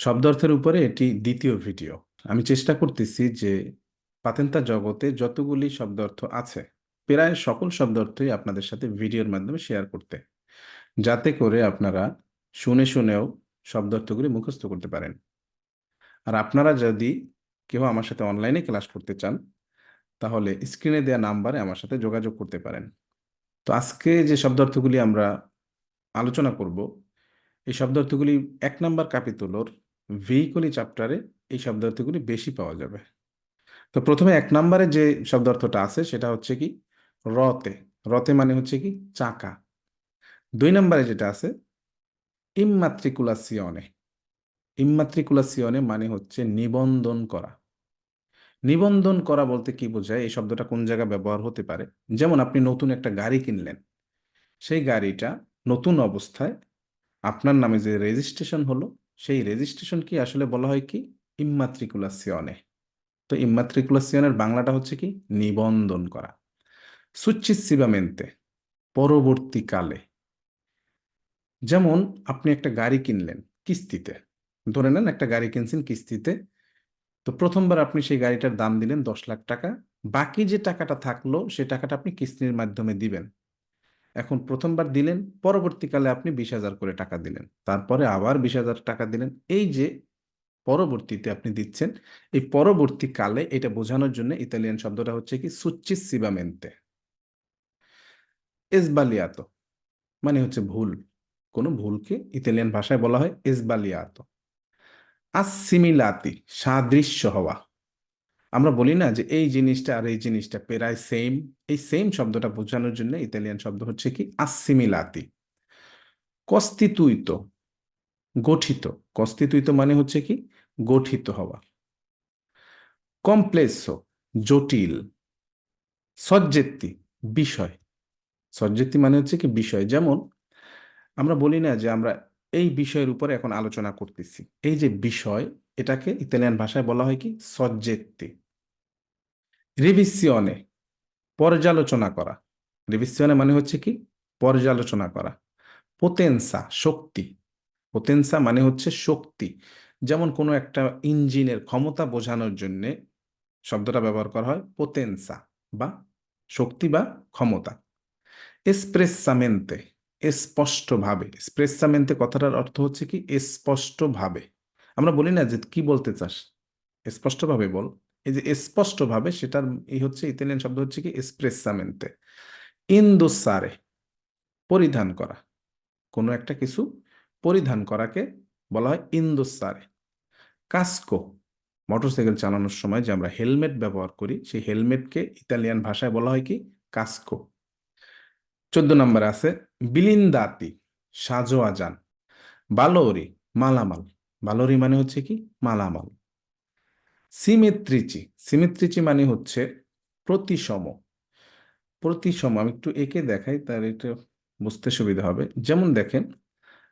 শব্দার্থের উপরে এটি দ্বিতীয় ভিডিও। আমি চেষ্টা করতেছি যে পাতেন্তা জগতে যতগুলি শব্দার্থ আছে, প্রায় সকল শব্দার্থই আপনাদের সাথে ভিডিওর মাধ্যমে শেয়ার করতে, যাতে করে আপনারা শুনে শুনেও শব্দার্থগুলি মুখস্থ করতে পারেন। আর আপনারা যদি কেউ আমার সাথে অনলাইনে ক্লাস করতে চান, তাহলে স্ক্রিনে দেওয়া নাম্বারে আমার সাথে যোগাযোগ করতে পারেন। তো আজকে যে শব্দার্থগুলি আমরা আলোচনা করব, এই শব্দার্থগুলি এক নাম্বার কাপিতুলোর ভেহিকলি চ্যাপ্টারে এই শব্দার্থগুলি বেশি পাওয়া যাবে। তো প্রথমে এক নম্বরে যে শব্দার্থটা আছে সেটা হচ্ছে কি? রতে। রতে মানে হচ্ছে কি? চাকা। দুই নম্বরে যেটা আছে ইম্মাত্রিকুলাসিয়নে ইম্মাত্রিকুলাসিয়নে মানে হচ্ছে নিবন্ধন করা। নিবন্ধন করা বলতে কি বোঝায়? এই শব্দটা কোন জায়গায় ব্যবহার হতে পারে? যেমন আপনি নতুন একটা গাড়ি কিনলেন। সেই গাড়িটা নতুন অবস্থায় আপনার নামে যে রেজিস্ট্রেশন হলো সেই রেজিস্ট্রেশন কি আসলে বলা হয় কি? ইম্মাত্রিকুলাসিয়নে তো ইম্মাত্রিকুলাসিয়নের বাংলাটা হচ্ছে কি? নিবন্ধন করা। সুচিসিবামেন্তে পরবর্তীকালে। যেমন আপনি একটা গাড়ি কিনলেন কিস্তিতে। ধরে নেন একটা গাড়ি কিনছেন কিস্তিতে। তো প্রথমবার আপনি সেই গাড়িটার দাম দিলেন দশ লাখ টাকা। বাকি যে টাকাটা থাকল, সে টাকাটা আপনি কিস্তির মাধ্যমে দিবেন। এখন প্রথমবার দিলেন, পরবর্তীকালে আপনি বিশ হাজার করে টাকা দিলেন। তারপরে আবার বিশ হাজার টাকা দিলেন। এই যে পরবর্তীতে আপনি দিচ্ছেন, এই পরবর্তীকালে এটা বোঝানোর জন্য ইতালিয়ান শব্দটা হচ্ছে কি সুচিসিবামেন্তে এসবালিয়াতো মানে হচ্ছে ভুল। কোনো ভুলকে ইতালিয়ান ভাষায় বলা হয় এসবালিয়াতো আসিমিলাতি সাদৃশ্য হওয়া। আমরা বলি না যে এই জিনিসটা আর এই জিনিসটা প্রায় সেম এই সেম শব্দটা বোঝানোর জন্য ইতালিয়ান শব্দ হচ্ছে কি? আসিমিলাতি কস্তিতুইত। গঠিত। কস্তিতুইত মানে হচ্ছে কি? গঠিত হওয়া। কমপ্লেক্স জটিল। সজ্জেত্তি। বিষয়। সজ্জেত্তি মানে হচ্ছে কি? বিষয়। যেমন আমরা বলি না যে আমরা এই বিষয়ের উপরে এখন আলোচনা করতেছি। এই যে বিষয়, এটাকে ইতালিয়ান ভাষায় বলা হয় কি? সজ্জেত্তি। রিভিসিয়নে পর্যালোচনা করা। রিভিসিয়নে মানে হচ্ছে কি? পর্যালোচনা করা। পোতেন্সা শক্তি। পোতেন্সা মানে হচ্ছে শক্তি। যেমন কোনো একটা ইঞ্জিনের ক্ষমতা বোঝানোর জন্য শব্দটা ব্যবহার করা হয় পোতেন্সা বা শক্তি বা ক্ষমতা। এসপ্রেসামেন্তে স্পষ্টভাবে। স্প্রেসামেন্তে কথাটার অর্থ হচ্ছে কি? স্পষ্টভাবে। আমরা বলি না যে কি বলতে চাস? স্পষ্টভাবে বল। এই যে স্পষ্টভাবে সেটার এই হচ্ছে ইতালিয়ান শব্দ হচ্ছে কি? এসপ্রেসামেন্তে ইন্দোসারে পরিধান করা। কোনো একটা কিছু পরিধান করাকে বলা হয় ইন্দোসারে কাস্কো মোটরসাইকেল চালানোর সময় যে আমরা হেলমেট ব্যবহার করি, সেই হেলমেটকে ইতালিয়ান ভাষায় বলা হয় কি? কাস্কো চোদ্দ নম্বরে আছে, বিলিন্দাতি সাজো আজান বালোরি, মালামাল। বালোরি মানে হচ্ছে কি? মালামাল। সিমেত্রিচি। সিমেত্রিচি মানে হচ্ছে প্রতিসম। প্রতিসম, আমি একটু একে দেখাই তার এটা বুঝতে সুবিধা হবে। যেমন দেখেন,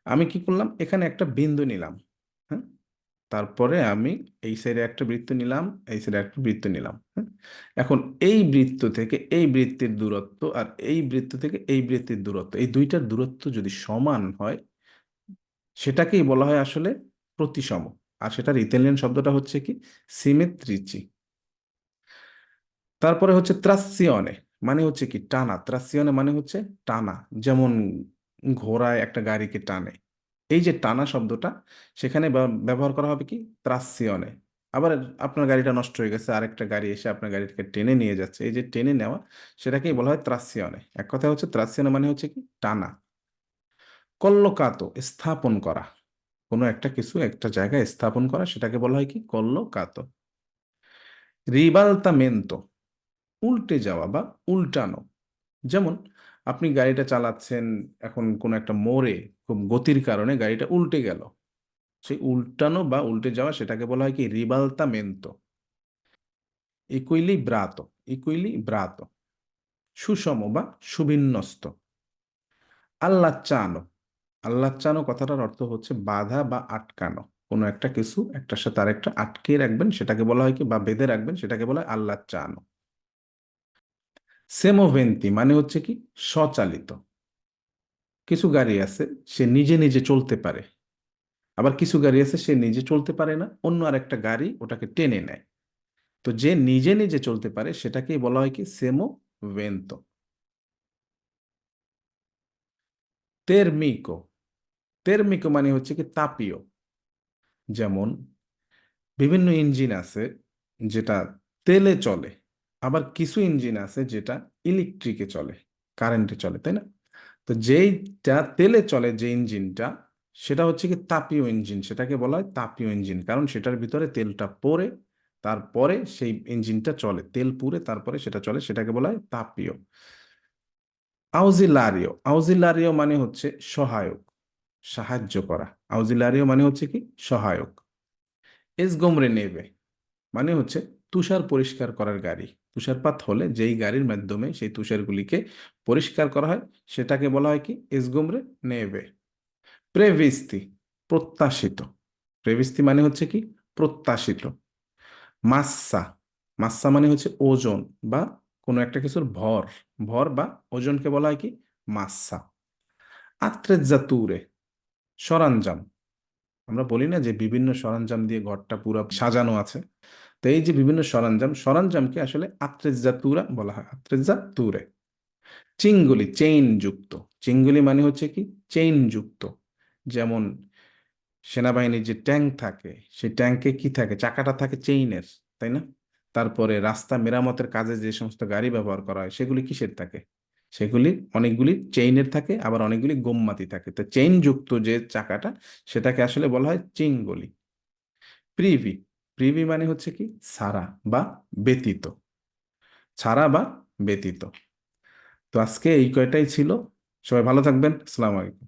আমি কি করলাম, এখানে একটা বিন্দু নিলাম হ্যাঁ? তারপরে আমি এই সাইডে একটা বৃত্ত নিলাম, এই সাইডে একটা বৃত্ত নিলাম হ্যাঁ? এখন এই বৃত্ত থেকে এই বৃত্তের দূরত্ব আর এই বৃত্ত থেকে এই বৃত্তির দূরত্ব, এই দুইটার দূরত্ব যদি সমান হয়, সেটাকেই বলা হয় আসলে প্রতিসম। আর সেটার ইতালিয়ান শব্দটা হচ্ছে কি? সিমেত্রিচি তারপরে হচ্ছে ত্রাসিয়নে মানে হচ্ছে কি? টানা। ত্রাসিয়নে মানে হচ্ছে টানা। যেমন ঘোড়ায় একটা গাড়িকে টানে। এই যে টানা শব্দটা, সেখানে ব্যবহার করা হবে কি? ত্রাসিয়নে আবার আপনার গাড়িটা নষ্ট হয়ে গেছে, আরেকটা গাড়ি এসে আপনার গাড়িটাকে টেনে নিয়ে যাচ্ছে। এই যে টেনে নেওয়া, সেটাকেই বলা হয় ত্রাসিয়নে এক কথা হচ্ছে ত্রাসিয়নে মানে হচ্ছে কি? টানা। কল্লকাত, স্থাপন করা। কোনো একটা কিছু একটা জায়গায় স্থাপন করা, সেটাকে বলা হয় কি? কল্লকাত রিবালতামেন্তো, উল্টে যাওয়া বা উল্টানো। যেমন আপনি গাড়িটা চালাচ্ছেন, এখন কোনো একটা মোড়ে খুব গতির কারণে গাড়িটা উল্টে গেল। সেই উল্টানো বা উল্টে যাওয়া সেটাকে বলা হয় কি? রিবালতামেন্তো। ইকুইলি ব্রাত ইকুইলি ব্রাত সুষম বা সুবিন্যস্ত। আল্লাচ্চানো আল্লাচ্চানো কথাটার অর্থ হচ্ছে বাধা বা আটকানো। কোনো একটা কিছু, একটার সাথে আরেকটা আটকে রাখবেন, সেটাকে বলা হয় কি? বা বেঁধে রাখবেন, সেটাকে বলা হয় আল্লাচ্চানো সেমোভেন্তি মানে হচ্ছে কি? স্বচালিত। কিছু গাড়ি আছে, সে নিজে নিজে চলতে পারে। আবার কিছু গাড়ি আছে, সে নিজে চলতে পারে না, অন্য আর একটা গাড়ি ওটাকে টেনে নেয়। তো যে নিজে নিজে চলতে পারে, সেটাকেই বলা হয় কি? সেমো ভেন্তো তেরমিকো তেরমিকো মানে হচ্ছে কি তাপীয়। যেমন বিভিন্ন ইঞ্জিন আছে যেটা তেলে চলে, আবার কিছু ইঞ্জিন আছে যেটা ইলেকট্রিকে চলে কারেন্টে চলে, তাই না? তো যেইটা তেলে চলে যে ইঞ্জিনটা, সেটা হচ্ছে কি তাপীয় ইঞ্জিন, সেটাকে বলা হয় তাপীয় ইঞ্জিন। কারণ সেটার ভিতরে তেলটা পরে তারপরে সেই ইঞ্জিনটা চলে, তেল পুড়ে, তারপরে সেটা চলে, সেটাকে বলা হয় তাপীয়। আউজিলারিও আউজিলারিও মানে হচ্ছে সহায়ক। সাহায্য করা। আউজিলারিও মানে হচ্ছে কি? সহায়ক। এসগোমরে নেবে মানে হচ্ছে তুষার পরিষ্কার করার গাড়ি। তুষারপাত হলে যেই গাড়ির মাধ্যমে সেই তুষারগুলিকে পরিষ্কার করা হয়, সেটাকে বলা হয় কি? এসগোমরে নেবে। প্রেভিস্তি, প্রত্যাশিত। প্রেভিস্তি মানে হচ্ছে কি? প্রত্যাশিত। মাস্সা মাস্সা মানে হচ্ছে ওজন বা কোনো একটা কিছুর ভর। ভর বা ওজনকে বলা হয় কি? মাস্সা আত্রেজ্জাতুরে সরঞ্জাম। আমরা বলি না যে বিভিন্ন সরঞ্জাম দিয়ে ঘরটা পুরো সাজানো আছে। তো এই যে বিভিন্ন সরঞ্জাম, সরঞ্জামকে আসলে আত্রেজ্জাতুরা বলা হয়, আত্রেজ্জাতুরে। চিঙ্গুলি চেইন যুক্ত চিঙ্গুলি মানে হচ্ছে কি? চেইন যুক্ত যেমন সেনাবাহিনীর যে ট্যাঙ্ক থাকে, সেই ট্যাঙ্কে কি থাকে? চাকাটা থাকে চেইনের, তাই না? তারপরে রাস্তা মেরামতের কাজে যে সমস্ত গাড়ি ব্যবহার করা হয়, সেগুলি কিসের থাকে? সেগুলি অনেকগুলি চেইনের থাকে, আবার অনেকগুলি গোম্মাতি থাকে। তো চেইন যুক্ত যে চাকাটা, সেটাকে আসলে বলা হয় চিঙ্গলি প্রিভি প্রিভি মানে হচ্ছে কি? সারা বা ব্যতীত। ছাড়া বা ব্যতীত। তো আজকে এই কয়টাই ছিল। সবাই ভালো থাকবেন। আসসালামু আলাইকুম।